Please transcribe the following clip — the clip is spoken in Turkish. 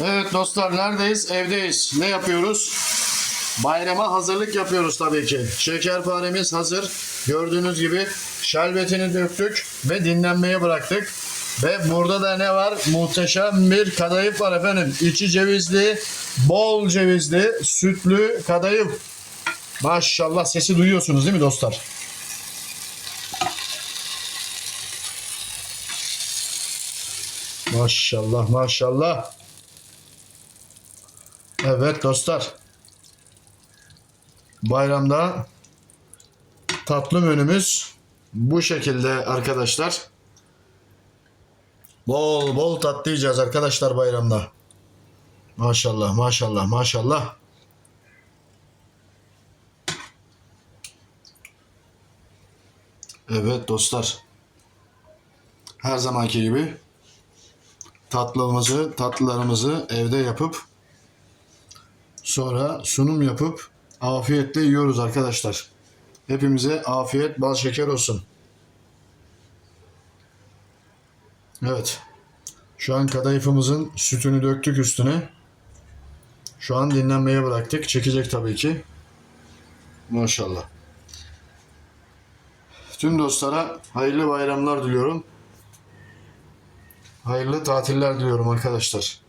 Evet dostlar neredeyiz? Evdeyiz. Ne yapıyoruz? Bayrama hazırlık yapıyoruz tabii ki. Şekerparemiz hazır. Gördüğünüz gibi şerbetini döktük ve dinlenmeye bıraktık. Ve burada da ne var? Muhteşem bir kadayıf var efendim. İçi cevizli, bol cevizli, sütlü kadayıf. Maşallah sesi duyuyorsunuz değil mi dostlar? Maşallah maşallah. Evet dostlar. Bayramda tatlı menümüz bu şekilde arkadaşlar. Bol bol tatlı yiyeceğiz arkadaşlar bayramda. Maşallah maşallah maşallah. Evet dostlar. Her zamanki gibi tatlımızı, tatlılarımızı evde yapıp sonra sunum yapıp afiyetle yiyoruz arkadaşlar. Hepimize afiyet, bal şeker olsun. Evet. Şu an kadayıfımızın sütünü döktük üstüne. Şu an dinlenmeye bıraktık. Çekecek tabii ki. Maşallah. Tüm dostlara hayırlı bayramlar diliyorum. Hayırlı tatiller diliyorum arkadaşlar.